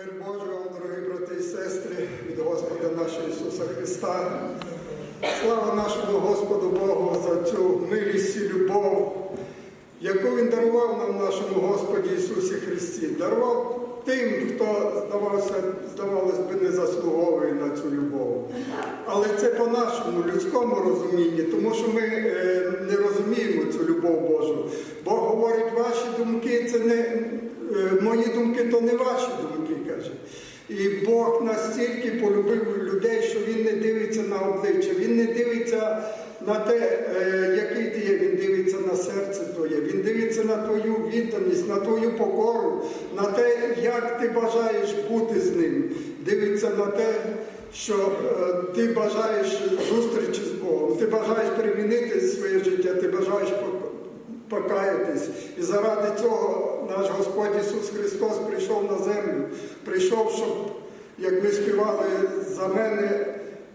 Мир Божий вам, дорогі брати і сестри, від Господа нашого Ісуса Христа. Слава нашому Господу Богу за цю милість і любов, яку Він дарував нам нашому Господі Ісусі Христі. Дарував тим, хто здавався, здавалось би, не заслуговує на цю любов. Але це по нашому людському розумінні, тому що ми е, не розуміємо цю любов Божу. Бог говорить, ваші думки це не е, мої думки, то не ваші думки, каже. І Бог настільки полюбив людей, що Він не дивиться на обличчя, Він не дивиться на те, е, який ти є, він дивиться на серце твоє, він дивиться на твою відданість, на твою покору, на те, як ти бажаєш бути з ним. Дивиться на те, що е, ти бажаєш зустрічі з Богом, ти бажаєш перемінити своє життя, ти бажаєш покаятись. І заради цього наш Господь Ісус Христос прийшов на землю, прийшов, щоб, як ми співали, за мене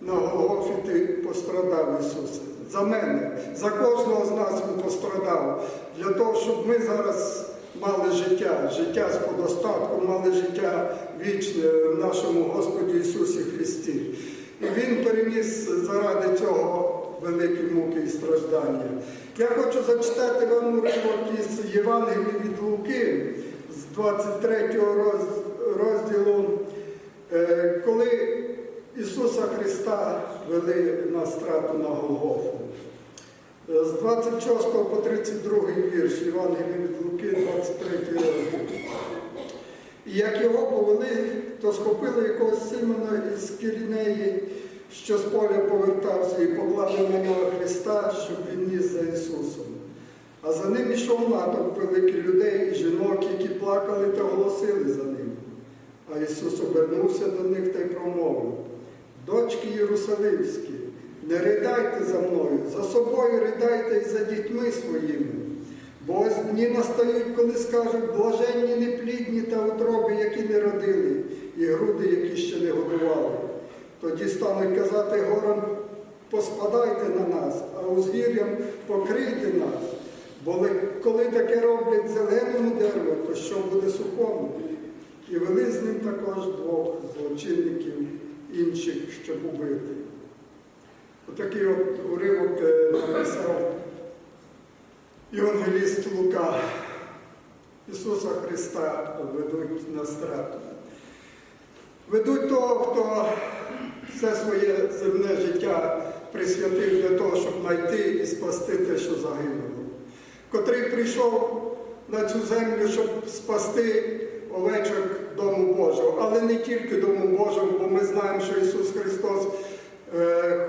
на Голгофі ти пострадав, Ісусе. За мене, за кожного з нас Він пострадав, для того, щоб ми зараз мали життя, життя з подостатком, мали життя вічне в нашому Господі Ісусі Христі. І Він переніс заради цього великі муки і страждання. Я хочу зачитати вам уривок із Євангелії від Луки з 23 розділу, е, коли Ісуса Христа вели на страту на Голгофу. Е, З 26 по 32 вірш Євангелія від Луки, 23 розділ. І як його повели, то схопили якогось Симона із Кірінеї, що з поля повертався, і на нього Христа, щоб він ніс за Ісусом. А за ним ішов натовп великих людей і жінок, які плакали та голосили за ним. А Ісус обернувся до них та й промовив: Дочки Єрусалимські, не ридайте за мною, за собою ридайте і за дітьми своїми. Бо ось дні настають, коли скажуть блаженні неплідні та утроби, які не родили, і груди, які ще не годували. Тоді стануть казати горам, поспадайте на нас, а узвір'ям покрийте нас. Бо коли таке роблять зеленому дереву, то що буде сухому? І вели з ним також двох злочинників інших, щоб убити. Отакий от уривок е, написав Євангеліст Лука. Ісуса Христа ведуть на страту. Ведуть того, хто все своє земне життя присвятив для того, щоб знайти і спасти те, що загинуло. Котрий прийшов на цю землю, щоб спасти овечок Дому Божого, але не тільки Дому Божого, бо ми знаємо, що Ісус Христос е,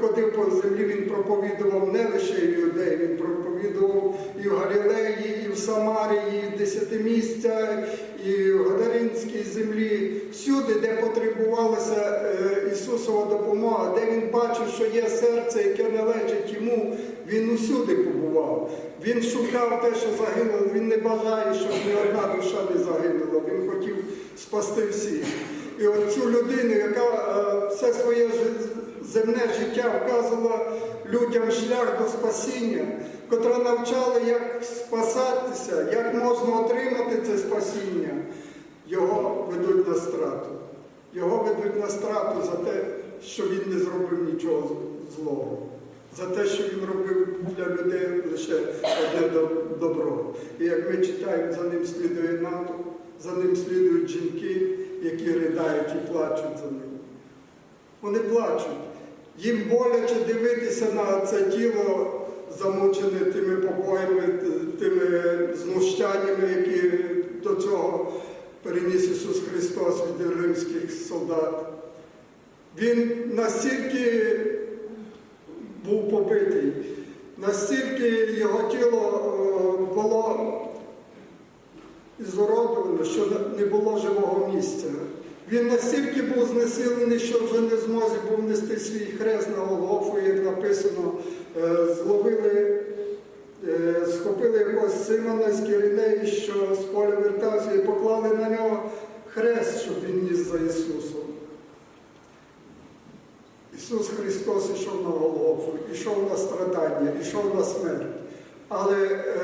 ходив по землі, Він проповідував не лише в юдеї, Він проповідував і в Галілеї, і в Самарії, і в Десятимістя, і в Гадаринській землі, всюди, де потребувалася е, Ісусова допомога, де Він бачив, що є серце, яке належить йому, Він усюди побував. Він шукав те, що загинуло, він не бажає, щоб ні одна душа не загинула. Він хотів спасти всіх. І от цю людину, яка е, все своє земне життя вказувала людям шлях до спасіння, котра навчала, як спасатися, як можна отримати це спасіння, його ведуть на страту. Його ведуть на страту за те, що він не зробив нічого злого. За те, що він робив для людей лише одне добро. І як ми читаємо, за ним слідує НАТО, за ним слідують жінки, які ридають і плачуть за ним. Вони плачуть. Їм боляче дивитися на це тіло, замучене тими побоями, тими знущаннями, які до цього переніс Ісус Христос від римських солдат. Він настільки був побитий, настільки його тіло е, було ізуродовано, що не було живого місця. Він настільки був знесилений, що вже не змозі був нести свій хрест на Голгофу, як написано, е, зловили, е, схопили якогось Симона з Кіринеї, що з поля вертався, і поклали на нього хрест, щоб він ніс за Ісусом. Ісус Христос ішов на Голгофу, ішов на страдання, ішов на смерть. Але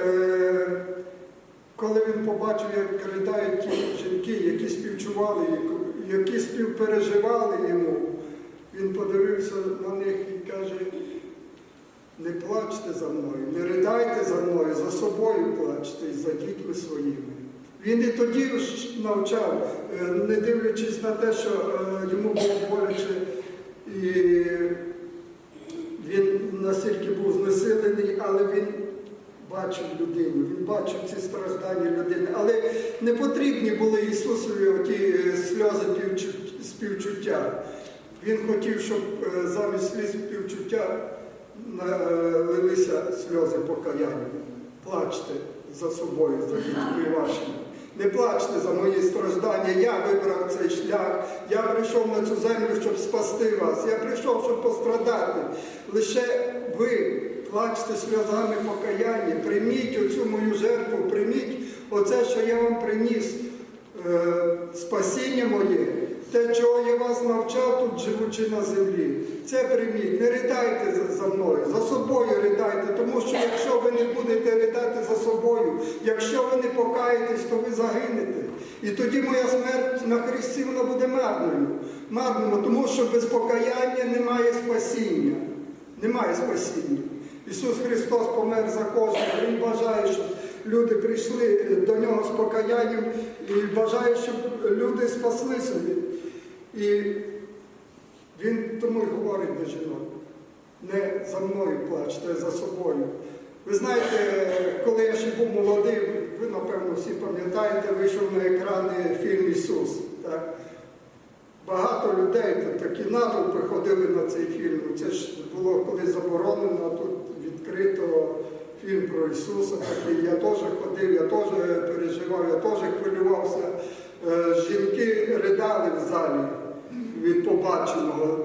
е, коли він побачив, як ридають ті жінки, які співчували, які співпереживали йому, він подивився на них і каже, не плачте за мною, не ридайте за мною, за собою плачте і за дітьми своїми. Він і тоді навчав, е, не дивлячись на те, що е, йому було боляче, і він настільки був знесилений, але він бачив людину, він бачив ці страждання людини. Але не потрібні були Ісусові оті е, сльози співчуття. Він хотів, щоб е, замість сліз співчуття е, лилися сльози покаяння. Плачте за собою, за дітьми вашими. Не плачте за мої страждання. Я вибрав цей шлях. Я прийшов на цю землю, щоб спасти вас. Я прийшов, щоб пострадати. Лише ви плачте сльозами покаяння. Прийміть оцю мою жертву, прийміть оце, що я вам приніс, е, спасіння моє. Те, чого я вас навчав тут, живучи на землі, це прийміть. Не ридайте за- мною, за собою ридайте, тому що якщо ви не будете ридати за собою, якщо ви не покаєтесь, то ви загинете. І тоді моя смерть на Христі вона буде марною. Марною, тому що без покаяння немає спасіння. Немає спасіння. Ісус Христос помер за кожного. Він бажає, щоб люди прийшли до нього з покаянням і бажає, щоб люди спаслися. І він тому й говорить до жінок. Не за мною плачте, а за собою. Ви знаєте, коли я ще був молодий, ви, напевно, всі пам'ятаєте, вийшов на екрани фільм Ісус. Так? Багато людей, такі натовпи ходили на цей фільм. Це ж було колись заборонено, а тут відкрито фільм про Ісуса. Такий. Я теж ходив, я теж переживав, я теж хвилювався. Е, Жінки ридали в залі від побаченого.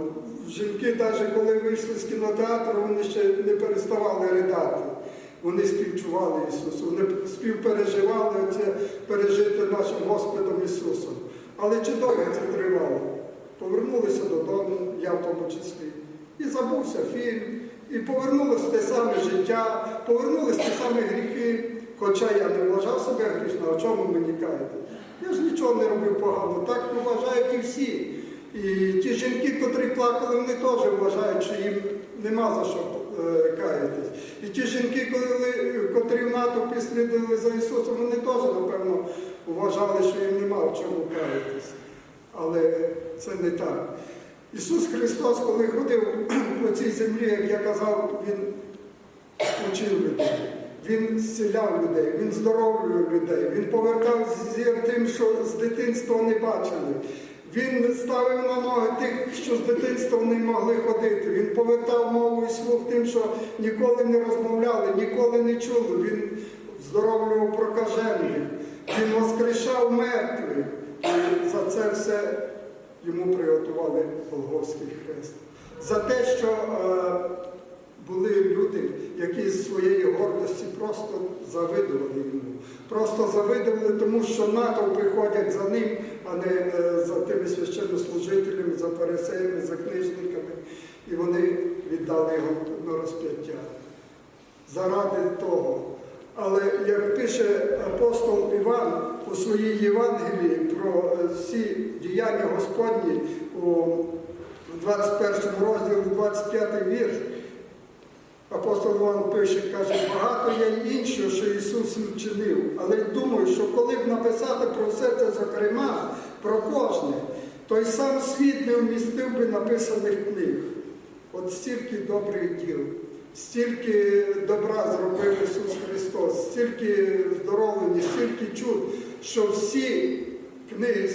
Жінки, навіть коли вийшли з кінотеатру, вони ще не переставали ридати. Вони співчували Ісусу, вони співпереживали це пережити нашим Господом Ісусом. Але чи довго це тривало? Повернулися додому, я в тому числі. І забувся фільм, і повернулося те саме життя, повернулися ті самі гріхи. Хоча я не вважав себе грішним, а чому мені каяти? Я ж нічого не робив погано, так вважають і всі. І ті жінки, котрі плакали, вони теж вважають, що їм нема за що е, каятись. І ті жінки, коли, котрі в натовпі слідили за Ісусом, вони теж, напевно, вважали, що їм нема в чому каятись. Але це не так. Ісус Христос, коли ходив по цій землі, як я казав, Він учив людей. Він зціляв людей, він здоровлював людей, він повертав зір тим, що з дитинства не бачили. Він ставив на ноги тих, що з дитинства не могли ходити. Він повертав мову і слух тим, що ніколи не розмовляли, ніколи не чули. Він здоровлював прокажених, він воскрешав мертвих. І за це все йому приготували Голгофський хрест. За те, що е, були люди, які з своєї гордості просто завидували йому. Просто завидували, тому що натовпи ходять за ним, а не е, за тими священнослужителями, за фарисеями, за книжниками. І вони віддали його на розп'яття. Заради того. Але як пише апостол Іван у своїй Євангелії про е, всі діяння Господні у 21 розділі, 25 вірш, апостол Іван пише, каже, багато є іншого, що Ісус вчинив. Але думаю, що коли б написати про все це, зокрема, про кожне, той сам світ не вмістив би написаних книг. От стільки добрих діл, стільки добра зробив Ісус Христос, стільки здоровлення, стільки чуд, що всі книги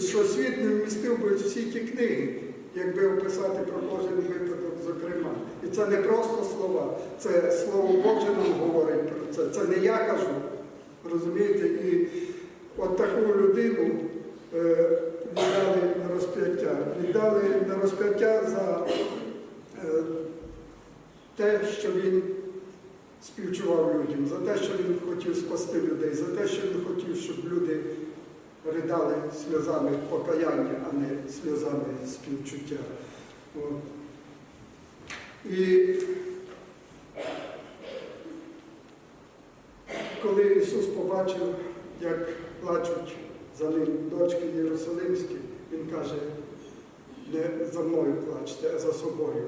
що світ не вмістив би всі ті книги, якби описати про кожен випадок, зокрема. І це не просто слова, це Слово Боже нам говорить про це. Це не я кажу. Розумієте? І от таку людину е, віддали на розп'яття. Віддали на розп'яття за е, те, що він співчував людям, за те, що він хотів спасти людей, за те, що він хотів, щоб люди ридали сльозами покаяння, а не сльозами співчуття. От. І коли Ісус побачив, як плачуть за ним дочки Єрусалимські, Він каже, не за мною плачте, а за собою.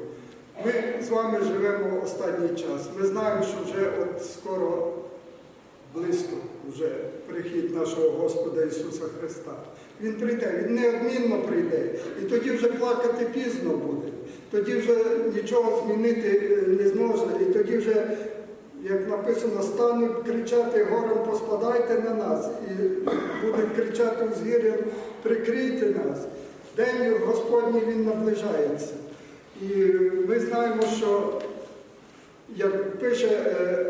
Ми з вами живемо останній час. Ми знаємо, що вже от скоро близько вже прихід нашого Господа Ісуса Христа. Він прийде, Він неодмінно прийде. І тоді вже плакати пізно буде. Тоді вже нічого змінити е, не зможе. І тоді вже, як написано, стануть кричати горем, поспадайте на нас. І будуть кричати узгір'ям, прикрийте нас. День Господній він наближається. І ми знаємо, що як пише е,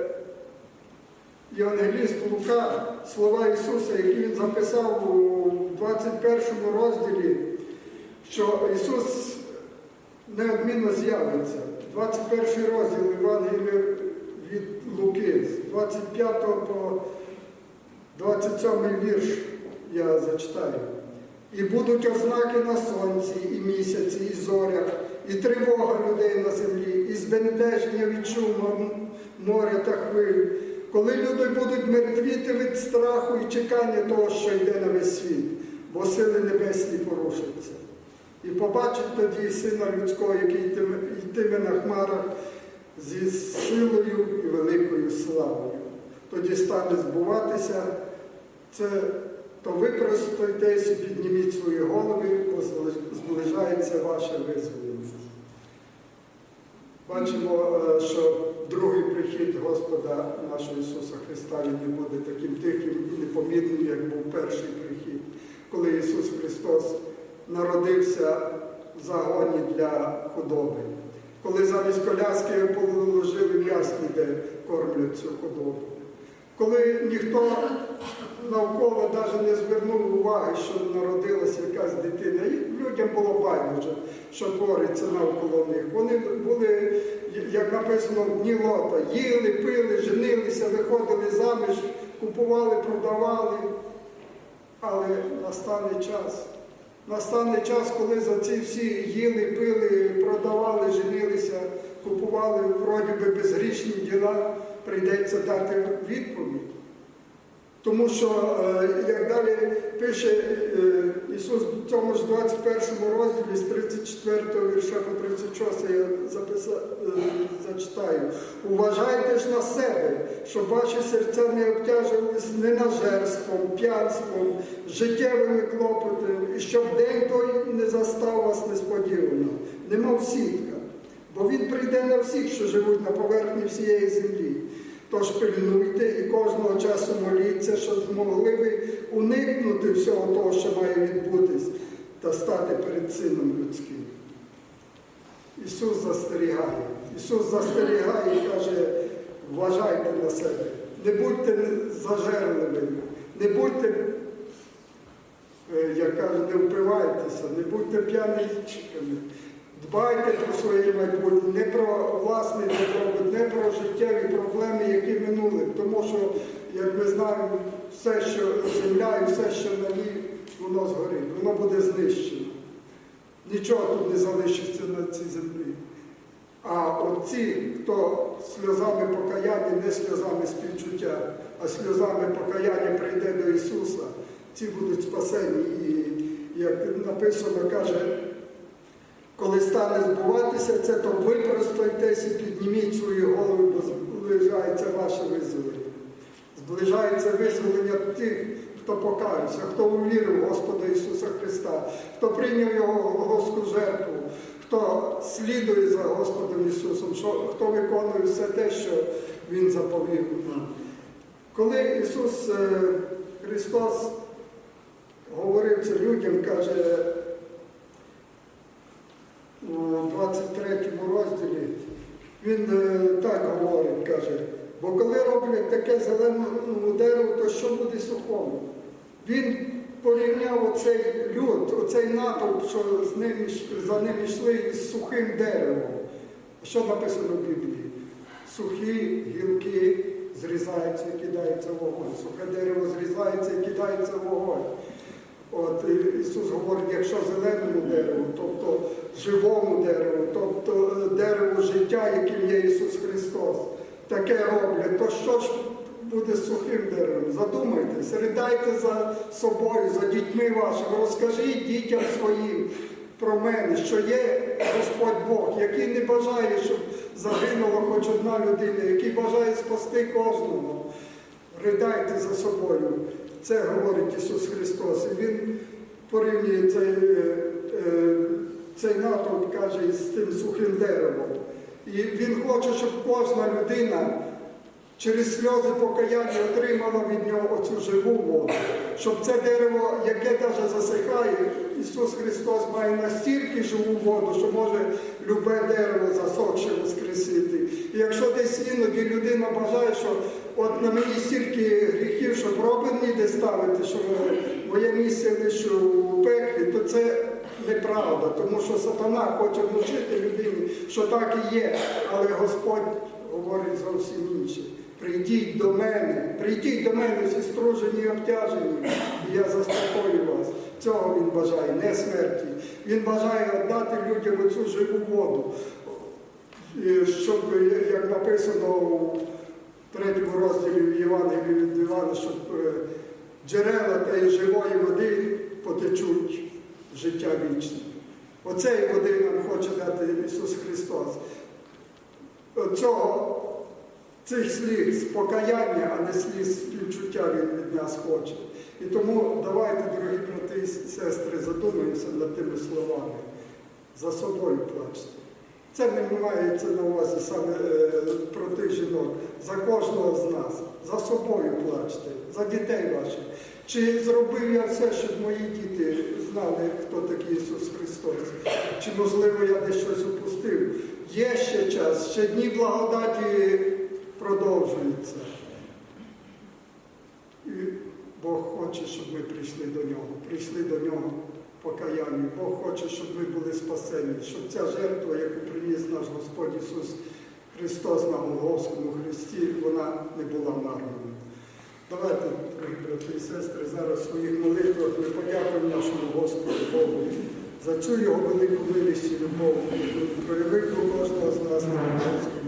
Євангеліст Лука слова Ісуса, які він записав у 21 розділі, що Ісус неодмінно з'явиться. 21 розділ Євангелія від Луки, з 25 по 27 вірш я зачитаю. І будуть ознаки на сонці, і місяці, і зорях, і тривога людей на землі, і збентеження від шуму моря та хвиль, коли люди будуть мертвіти від страху і чекання того, що йде на весь світ, бо сили небесні порушаться. І побачить тоді сина людського, який йтиме, на хмарах зі силою і великою славою. Тоді стане збуватися це, то ви простайтесь і підніміть свої голови, бо зближається ваше визволення. Бачимо, е, що другий прихід Господа нашого Ісуса Христа він не буде таким тихим і непомітним, як був перший прихід, коли Ісус Христос народився в загоні для худоби, коли замість коляски положили м'ясні, де кормлять цю худобу. Коли ніхто навколо навіть не звернув уваги, що народилася якась дитина, і людям було байдуже, що твориться навколо них. Вони були, як написано, дні лота, їли, пили, женилися, виходили заміж, купували, продавали. Але настане час. Настане час, коли за ці всі їли, пили, продавали, женилися, купували вроді би безгрішні діла, прийдеться дати відповідь. Тому що, е, як далі пише е, Ісус в цьому ж 21 розділі з 34 вірша по 36 я записав, е, зачитаю. Уважайте ж на себе, щоб ваші серця не обтяжувались ненажерством, п'янством, життєвими клопотами, і щоб день той не застав вас несподівано, немов сітка. Бо він прийде на всіх, що живуть на поверхні всієї землі. Тож пильнуйте і кожного часу моліться, щоб змогли ви уникнути всього того, що має відбутись, та стати перед Сином людським. Ісус застерігає. Ісус застерігає і каже, вважайте на себе, не будьте зажерливими, не будьте, е, як кажуть, не впивайтеся, не будьте п'яничками. Дбайте про своє майбутнє, не про власний добробут, не про життєві проблеми, які минули. Тому що, як ми знаємо, все, що земля і все, що на ній, воно згорить, воно буде знищено. Нічого тут не залишиться на цій землі. А оці, хто сльозами покаяння, не сльозами співчуття, а сльозами покаяння прийде до Ісуса, ці будуть спасені. І як написано, каже, коли стане збуватися це, то ви і підніміть свої голови, бо зближається ваше визволення. Зближається визволення тих, хто покаявся, хто увірив в Господа Ісуса Христа, хто прийняв Його Господу жертву, хто слідує за Господом Ісусом, хто виконує все те, що Він заповів нам. Коли Ісус е, Христос говорив це людям, каже, у 23 розділі, він е, так говорить, каже, бо коли роблять таке зеленому дереву, то що буде сухому? Він порівняв оцей люд, оцей натовп, що з ним, за ним йшли із сухим деревом. Що написано в Біблії? Сухі гілки зрізаються і кидаються вогонь. Сухе дерево зрізається і кидається вогонь. От Ісус говорить, якщо зеленому дереву, тобто живому дереву, тобто е, дереву життя, яким є Ісус Христос, таке роблять, то що ж буде сухим деревом. Задумайтесь, ридайте за собою, за дітьми вашими, розкажіть дітям своїм про мене, що є Господь Бог, який не бажає, щоб загинула хоч одна людина, який бажає спасти кожного. Ридайте за собою. Це говорить Ісус Христос. І Він порівнює цей, е, е, цей натовп, каже, з тим сухим деревом. І Він хоче, щоб кожна людина через сльози покаяння отримала від нього оцю живу воду. Щоб це дерево, яке навіть засихає, Ісус Христос має настільки живу воду, що може любе дерево засохше воскресити. І якщо десь іноді людина бажає, що от на мені стільки гріхів, що робин ніде ставити, що моє місце лише у пеклі, то це неправда, тому що сатана хоче внушити людині, що так і є, але Господь говорить зовсім інше. Прийдіть до мене, прийдіть до мене всі стружені і обтяжені, і я заспокою вас. Цього він бажає, не смерті. Він бажає віддати людям оцю живу воду, щоб, як написано у третьому розділі Євангелії від Івана, щоб е, джерела тієї живої води потечуть життя вічне. Оцеї води нам хоче дати Ісус Христос. Цього цих сліз покаяння, а не сліз співчуття Він від нас хоче. І тому давайте, дорогі брати і сестри, задумаємося над тими словами. За собою плачте. Це не мається на увазі саме е, про тих жінок, за кожного з нас. За собою плачте, за дітей ваших. Чи зробив я все, щоб мої діти знали, хто такий Ісус Христос? Чи, можливо, я десь щось упустив? Є ще час, ще дні благодаті продовжуються. І Бог хоче, щоб ми прийшли до нього, прийшли до нього покаяння. Бог хоче, щоб ми були спасені, щоб ця жертва, яку приніс наш Господь Ісус Христос на Голгофському Христі, вона не була марною. Давайте, брати і сестри, зараз своїх молитвах ми подякуємо нашому Господу Богу за цю його велику милість і любов, яку проявив до кожного з нас на Голгофському